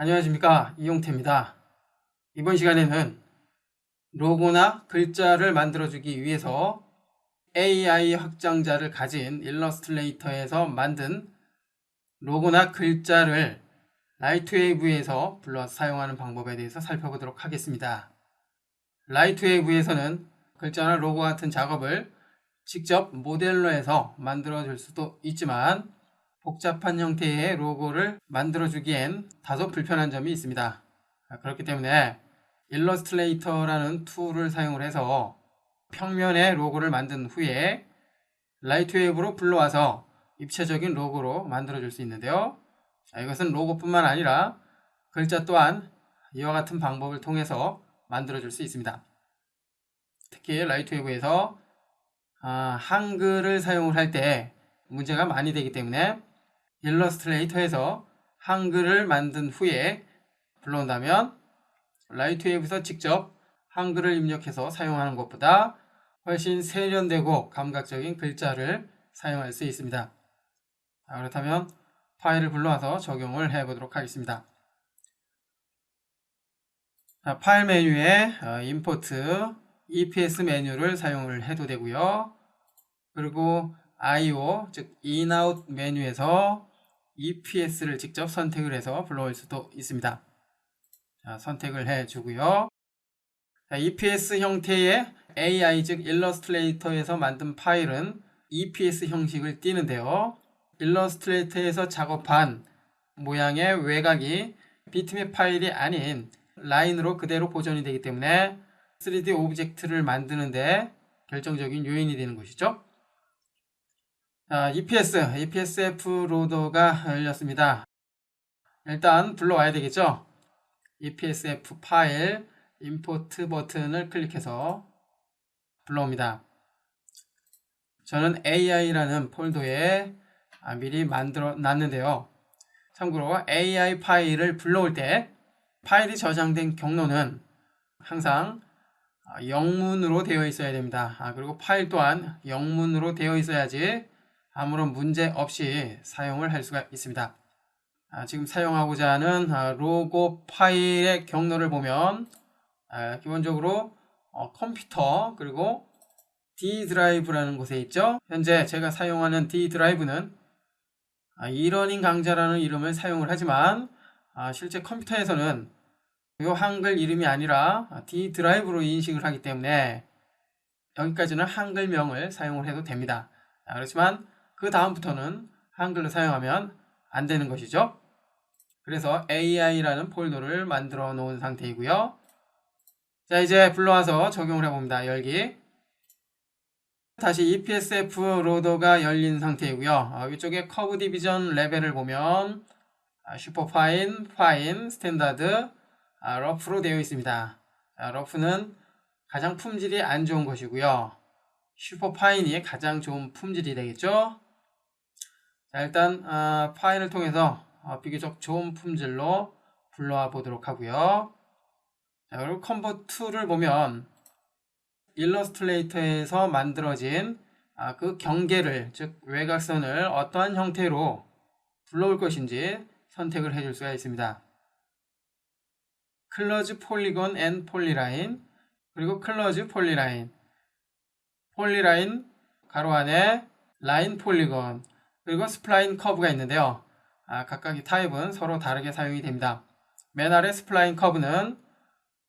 안녕하십니까 이용태입니다. 이번 시간에는 로고나 글자를 만들어주기 위해서 AI 확장자를 가진 일러스트레이터에서 만든 로고나 글자를 라이트웨이브에서 불러 사용하는 방법에 대해서 살펴보도록 하겠습니다. 라이트웨이브에서는 글자나 로고 같은 작업을 직접 모델로 해서 만들어 줄 수도 있지만 복잡한 형태의 로고를 만들어주기엔 다소 불편한 점이 있습니다. 아, 그렇기 때문에 일러스트레이터라는 툴을 사용을 해서 평면의 로고를 만든 후에 라이트웨이브로 불러와서 입체적인 로고로 만들어줄 수 있는데요. 자, 이것은 로고뿐만 아니라 글자 또한 이와 같은 방법을 통해서 만들어줄 수 있습니다. 특히 라이트웨이브에서 아, 한글을 사용을 할 때 문제가 많이 되기 때문에 일러스트레이터에서 한글을 만든 후에 불러온다면 라이트웨이브에서 직접 한글을 입력해서 사용하는 것보다 훨씬 세련되고 감각적인 글자를 사용할 수 있습니다. 자, 그렇다면 파일을 불러와서 적용을 해 보도록 하겠습니다. 자, 파일 메뉴에 어, 임포트 EPS 메뉴를 사용을 해도 되고요. 그리고 IO 즉 in-out 메뉴에서 EPS를 직접 선택을 해서 불러올 수도 있습니다. 자, 선택을 해주고요. 자, EPS 형태의 AI 즉 일러스트레이터에서 만든 파일은 EPS 형식을 띠는데요. 일러스트레이터에서 작업한 모양의 외곽이 비트맵 파일이 아닌 라인으로 그대로 보존이 되기 때문에 3D 오브젝트를 만드는데 결정적인 요인이 되는 것이죠. 자, EPS, EPSF 로더가 열렸습니다. 일단 불러와야 되겠죠? EPSF 파일, 임포트 버튼을 클릭해서 불러옵니다. 저는 AI라는 폴더에 아, 미리 만들어 놨는데요. 참고로 AI 파일을 불러올 때 파일이 저장된 경로는 항상 아, 영문으로 되어 있어야 됩니다. 아, 그리고 파일 또한 영문으로 되어 있어야지 아무런 문제 없이 사용을 할 수가 있습니다. 아, 지금 사용하고자 하는 아, 로고 파일의 경로를 보면 아, 기본적으로 어, 컴퓨터 그리고 D 드라이브라는 곳에 있죠. 현재 제가 사용하는 D 드라이브는 아, 이러닝 강좌라는 이름을 사용을 하지만 아, 실제 컴퓨터에서는 이 한글 이름이 아니라 D 드라이브로 인식을 하기 때문에 여기까지는 한글명을 사용을 해도 됩니다. 아, 그렇지만 그 다음부터는 한글로 사용하면 안 되는 것이죠. 그래서 AI라는 폴더를 만들어 놓은 상태이고요. 자, 이제 불러와서 적용을 해봅니다. 열기. 다시 EPSF 로더가 열린 상태이고요. 어, 위쪽에 커브 디비전 레벨을 보면 아, 슈퍼파인, 파인, 스탠다드, 아, 러프로 되어 있습니다. 아, 러프는 가장 품질이 안 좋은 것이고요. 슈퍼파인이 가장 좋은 품질이 되겠죠. 자, 일단 아, 파인을 통해서 어, 비교적 좋은 품질로 불러와 보도록 하고요. 자, 그리고 컨버트를 보면 일러스트레이터에서 만들어진 아, 그 경계를 즉 외곽선을 어떠한 형태로 불러올 것인지 선택을 해줄 수가 있습니다. 클러즈 폴리건 앤 폴리라인 그리고 클러즈 폴리라인 폴리라인 가로 안에 라인 폴리건 그리고 스플라인 커브가 있는데요. 아, 각각의 타입은 서로 다르게 사용이 됩니다. 맨 아래 스플라인 커브는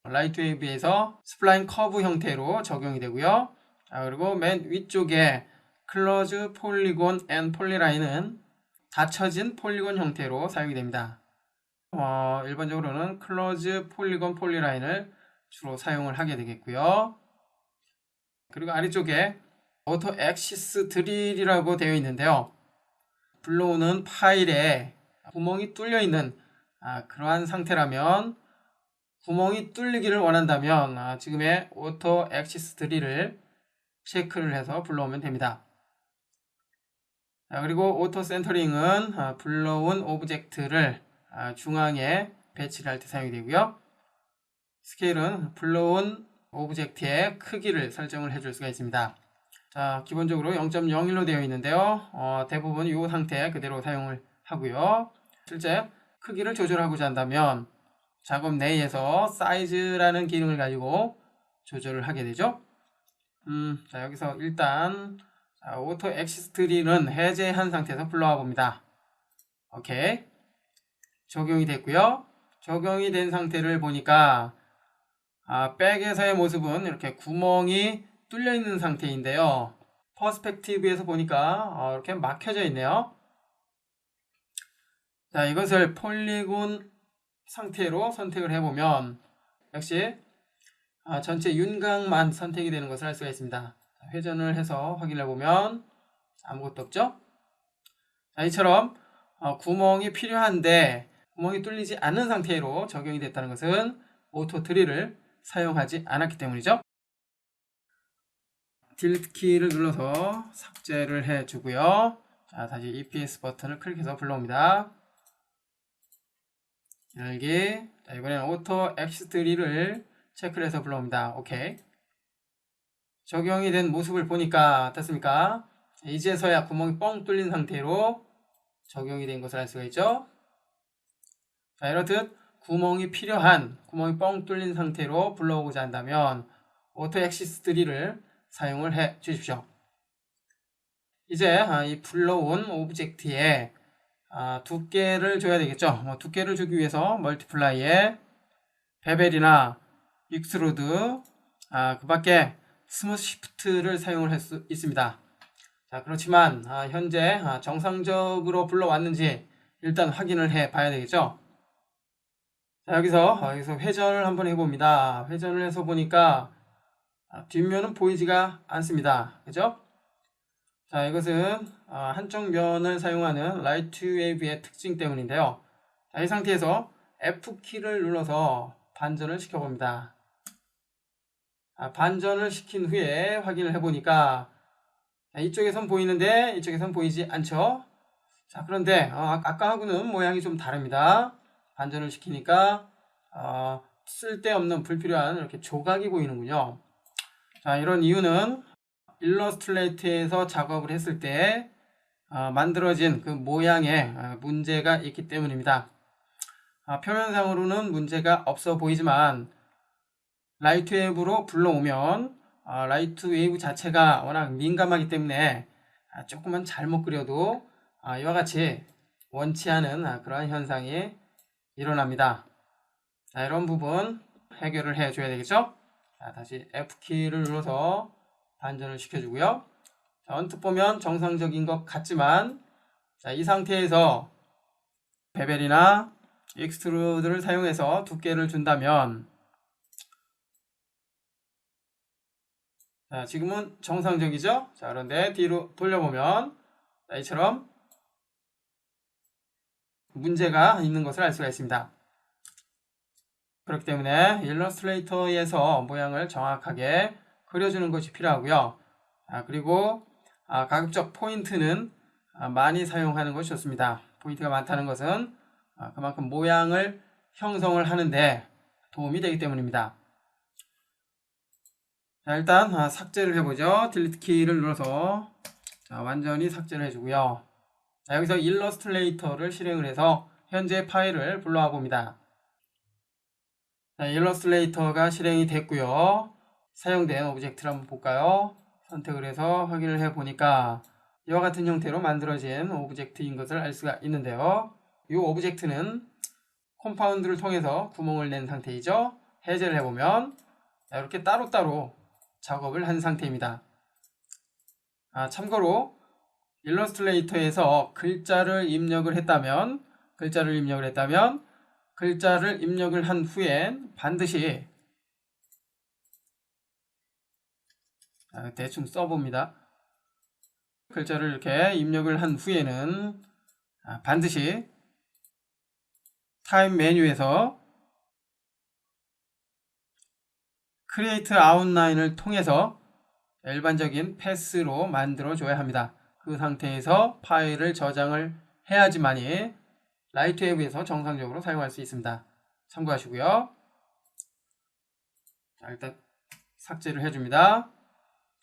라이트웨이브에서 스플라인 커브 형태로 적용이 되고요. 아, 그리고 맨 위쪽에 클로즈 폴리곤 앤 폴리라인은 닫혀진 폴리곤 형태로 사용이 됩니다. 어, 일반적으로는 클로즈 폴리곤 폴리라인을 주로 사용을 하게 되겠고요. 그리고 아래쪽에 오토 엑시스 드릴이라고 되어 있는데요. 불러오는 파일에 구멍이 뚫려 있는 아, 그러한 상태라면 구멍이 뚫리기를 원한다면 아, 지금의 오토 엑시스 드릴을 체크를 해서 불러오면 됩니다. 자, 그리고 오토 센터링은 아, 불러온 오브젝트를 아, 중앙에 배치를 할 때 사용이 되고요. 스케일은 불러온 오브젝트의 크기를 설정을 해줄 수가 있습니다. 자, 기본적으로 0.01로 되어 있는데요. 어, 대부분 이 상태 그대로 사용을 하고요. 실제 크기를 조절하고자 한다면 작업 내에서 사이즈라는 기능을 가지고 조절을 하게 되죠. 음, 자, 여기서 일단 자, 오토 엑시스트리는 해제한 상태에서 불러와 봅니다. 오케이. 적용이 됐고요. 적용이 된 상태를 보니까 아, 백에서의 모습은 이렇게 구멍이 뚫려 있는 상태인데요. 퍼스펙티브에서 보니까 어, 이렇게 막혀져 있네요. 자, 이것을 폴리곤 상태로 선택을 해보면 역시 아, 전체 윤곽만 선택이 되는 것을 알 수가 있습니다. 자, 회전을 해서 확인해 보면 아무것도 없죠? 자, 이처럼 어, 구멍이 필요한데 구멍이 뚫리지 않는 상태로 적용이 됐다는 것은 오토 드릴을 사용하지 않았기 때문이죠. 딜리트 키를 눌러서 삭제를 해주고요. 자, 다시 EPS 버튼을 클릭해서 불러옵니다. 열기. 자, 이번에는 오토 엑스트리를 체크를 해서 불러옵니다. 오케이. 적용이 된 모습을 보니까 어떻습니까? 이제서야 구멍이 뻥 뚫린 상태로 적용이 된 것을 알 수가 있죠. 자, 이렇듯 구멍이 필요한 구멍이 뻥 뚫린 상태로 불러오고자 한다면 오토 엑시스 3를 사용을 해 주십시오. 이제 아, 이 불러온 오브젝트에 아, 두께를 줘야 되겠죠. 뭐 두께를 주기 위해서 멀티플라이에 베벨이나 익스루드 아, 그 밖에 스무스 시프트를 사용을 할 수 있습니다. 자, 그렇지만 아, 현재 아, 정상적으로 불러왔는지 일단 확인을 해 봐야 되겠죠. 자, 여기서 어, 여기서 회전을 한번 해봅니다. 회전을 해서 보니까 아, 뒷면은 보이지가 않습니다. 그죠? 자, 이것은 아, 한쪽 면을 사용하는 라이트 웨이브의 특징 때문인데요. 자, 이 상태에서 F키를 눌러서 반전을 시켜봅니다. 아, 반전을 시킨 후에 확인을 해보니까 자, 이쪽에선 보이는데 이쪽에선 보이지 않죠? 자, 그런데 어, 아까하고는 모양이 좀 다릅니다. 반전을 시키니까 어, 쓸데없는 불필요한 이렇게 조각이 보이는군요. 자, 이런 이유는 일러스트레이트에서 작업을 했을 때 어, 만들어진 그 모양에 어, 문제가 있기 때문입니다. 아, 표면상으로는 문제가 없어 보이지만 라이트 웨이브로 불러오면 아, 라이트 웨이브 자체가 워낙 민감하기 때문에 아, 조금만 잘못 그려도 아, 이와 같이 원치 않은 아, 그러한 현상이 일어납니다. 자, 이런 부분 해결을 해줘야 되겠죠? 자, 다시 F키를 눌러서 반전을 시켜주고요. 자, 언뜻 보면 정상적인 것 같지만 자, 이 상태에서 베벨이나 익스트루드를 사용해서 두께를 준다면 자, 지금은 정상적이죠? 자, 그런데 뒤로 돌려보면 자, 이처럼 문제가 있는 것을 알 수가 있습니다. 그렇기 때문에 일러스트레이터에서 모양을 정확하게 그려주는 것이 필요하고요. 아, 그리고 아, 가급적 포인트는 아, 많이 사용하는 것이 좋습니다. 포인트가 많다는 것은 아, 그만큼 모양을 형성을 하는데 도움이 되기 때문입니다. 자, 일단 아, 삭제를 해보죠. 딜리트 키를 눌러서 자, 완전히 삭제를 해주고요. 자, 여기서 일러스트레이터를 실행을 해서 현재 파일을 불러와 봅니다. 자, 일러스트레이터가 실행이 됐고요. 사용된 오브젝트를 한번 볼까요? 선택을 해서 확인을 해 보니까 이와 같은 형태로 만들어진 오브젝트인 것을 알 수가 있는데요. 이 오브젝트는 컴파운드를 통해서 구멍을 낸 상태이죠. 해제를 해보면 이렇게 따로따로 작업을 한 상태입니다. 아, 참고로 일러스트레이터에서 글자를 입력을 했다면 글자를 입력을 했다면 글자를 입력을 한 후엔 반드시 자, 대충 써봅니다. 글자를 이렇게 입력을 한 후에는 아, 반드시 타임 메뉴에서 크리에이트 아웃라인을 통해서 일반적인 패스로 만들어 줘야 합니다. 그 상태에서 파일을 저장을 해야지만이 라이트 웨브에서 정상적으로 사용할 수 있습니다. 참고하시고요. 자, 일단 삭제를 해줍니다.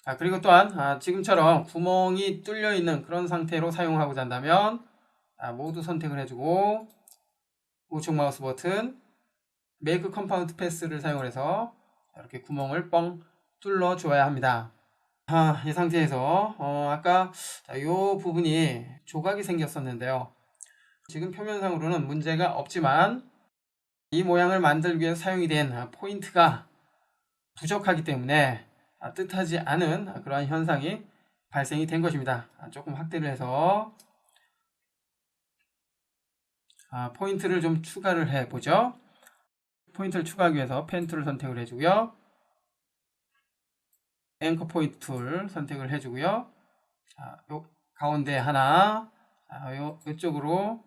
자, 그리고 또한 아, 지금처럼 구멍이 뚫려 있는 그런 상태로 사용하고자 한다면 아, 모두 선택을 해주고 우측 마우스 버튼 메이크 컴파운드 패스를 사용해서 이렇게 구멍을 뻥 뚫어 줘야 합니다. 아, 이 상태에서 어, 아까 이 부분이 조각이 생겼었는데요. 지금 표면상으로는 문제가 없지만 이 모양을 만들기 위해 사용이 된 포인트가 부족하기 때문에 뜻하지 않은 그러한 현상이 발생이 된 것입니다. 조금 확대를 해서 아, 포인트를 좀 추가를 해 보죠. 포인트를 추가하기 위해서 펜 툴을 선택을 해주고요. 앵커 포인트 툴 선택을 해주고요. 자, 요 가운데 하나, 자, 요, 요쪽으로,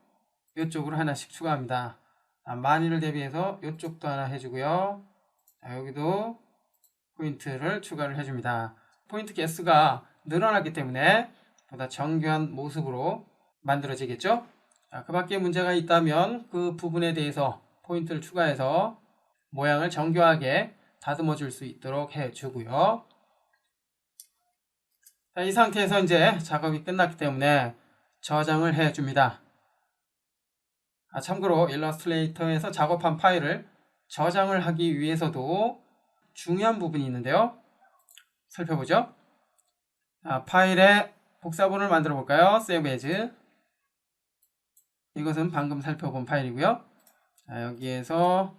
요쪽으로 하나씩 추가합니다. 자, 많이를 대비해서 요쪽도 하나 해주고요. 자, 여기도 포인트를 추가를 해줍니다. 포인트 개수가 늘어났기 때문에 보다 정교한 모습으로 만들어지겠죠? 자, 그 밖에 문제가 있다면 그 부분에 대해서 포인트를 추가해서 모양을 정교하게 다듬어 줄 수 있도록 해 주고요. 자, 이 상태에서 이제 작업이 끝났기 때문에 저장을 해 줍니다. 아, 참고로 일러스트레이터에서 작업한 파일을 저장을 하기 위해서도 중요한 부분이 있는데요. 살펴보죠. 아, 파일에 복사본을 만들어 볼까요? Save as. 이것은 방금 살펴본 파일이고요. 자, 여기에서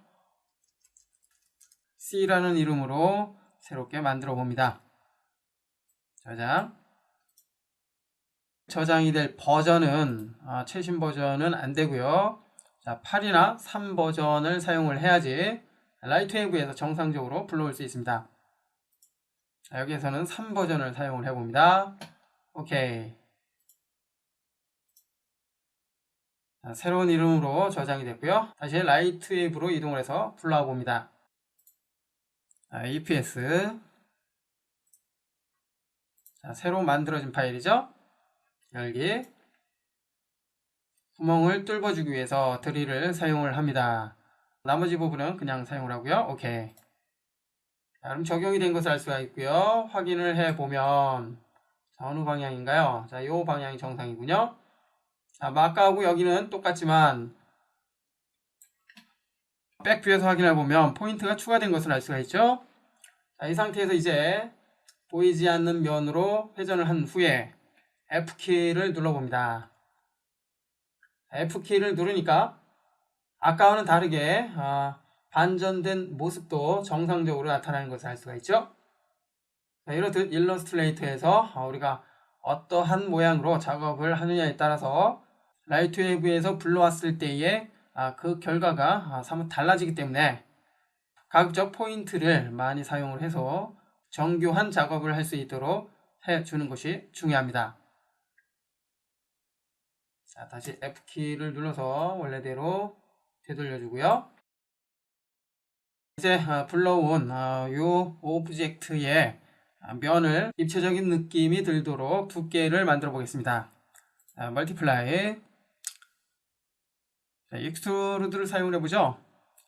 C라는 이름으로 새롭게 만들어 봅니다. 저장. 저장이 될 버전은 아, 최신 버전은 안 되고요. 자, 8이나 3 버전을 사용을 해야지 라이트웨이브에서 정상적으로 불러올 수 있습니다. 자, 여기에서는 3 버전을 사용을 해봅니다. 오케이. 자, 새로운 이름으로 저장이 됐고요. 다시 라이트웨이브로 이동을 해서 불러와 봅니다. 자, EPS 자, 새로 만들어진 파일이죠. 열기 구멍을 뚫어주기 위해서 드릴을 사용을 합니다. 나머지 부분은 그냥 사용을 하고요. 오케이. 자, 그럼 적용이 된 것을 알 수가 있고요. 확인을 해보면 자, 어느 방향인가요? 자, 요 방향이 정상이군요. 자, 마카하고 여기는 똑같지만 백뷰에서 확인해 보면 포인트가 추가된 것을 알 수가 있죠. 자, 이 상태에서 이제 보이지 않는 면으로 회전을 한 후에 F키를 눌러봅니다. F키를 누르니까 아까와는 다르게 아, 반전된 모습도 정상적으로 나타나는 것을 알 수가 있죠. 자, 이렇듯 일러스트레이터에서 아, 우리가 어떠한 모양으로 작업을 하느냐에 따라서 라이트 웨이브에서 불러왔을 때의 아, 그 결과가 아, 사뭇 달라지기 때문에 가급적 포인트를 많이 사용을 해서 정교한 작업을 할 수 있도록 해주는 것이 중요합니다. 자, 다시 F키를 눌러서 원래대로 되돌려주고요. 이제 아, 불러온 이 오브젝트의 면을 입체적인 느낌이 들도록 두께를 만들어 보겠습니다. 자, 멀티플라이 자, 익스트루드를 사용을 해보죠.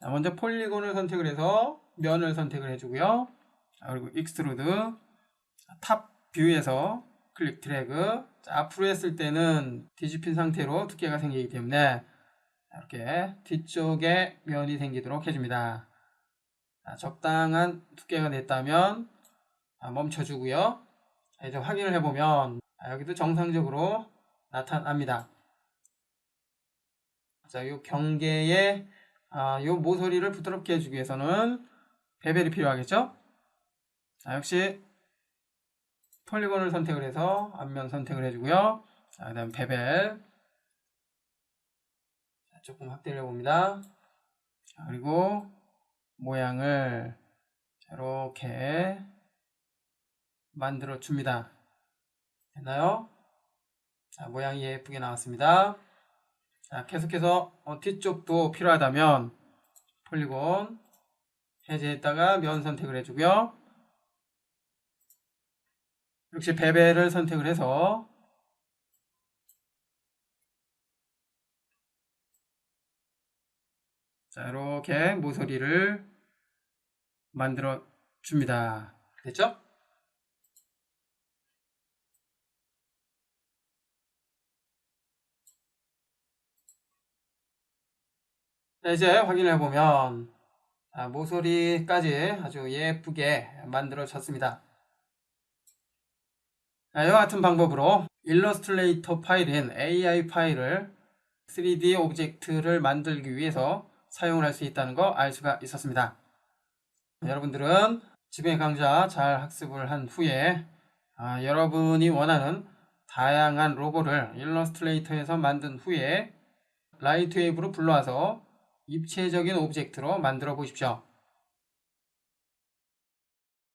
자, 먼저 폴리곤을 선택을 해서 면을 선택을 해주고요. 자, 그리고 익스트루드 탑 뷰에서 클릭 드래그 자, 앞으로 했을 때는 뒤집힌 상태로 두께가 생기기 때문에 이렇게 뒤쪽에 면이 생기도록 해줍니다. 자, 적당한 두께가 됐다면 멈춰주고요. 자, 이제 확인을 해보면 여기도 정상적으로 나타납니다. 자, 이 경계에 아, 이 모서리를 부드럽게 해주기 위해서는 베벨이 필요하겠죠? 자, 역시 폴리곤을 선택을 해서 앞면 선택을 해주고요. 자, 그 다음 베벨 자, 조금 확대를 해봅니다. 자, 그리고 모양을 이렇게 만들어 줍니다. 됐나요? 자, 모양이 예쁘게 나왔습니다. 자, 계속해서 어, 뒤쪽도 필요하다면 폴리곤 해제했다가 면 선택을 해주고요. 역시 베벨을 선택을 해서 자 이렇게 모서리를 만들어 줍니다. 됐죠? 자, 이제 확인해 보면 아, 모서리까지 아주 예쁘게 만들어졌습니다. 자, 이와 같은 방법으로 일러스트레이터 파일인 AI 파일을 3D 오브젝트를 만들기 위해서 사용을 할 수 있다는 거 알 수가 있었습니다. 여러분들은 지배 강좌 잘 학습을 한 후에 아, 여러분이 원하는 다양한 로고를 일러스트레이터에서 만든 후에 라이트웨이브로 불러와서 입체적인 오브젝트로 만들어 보십시오.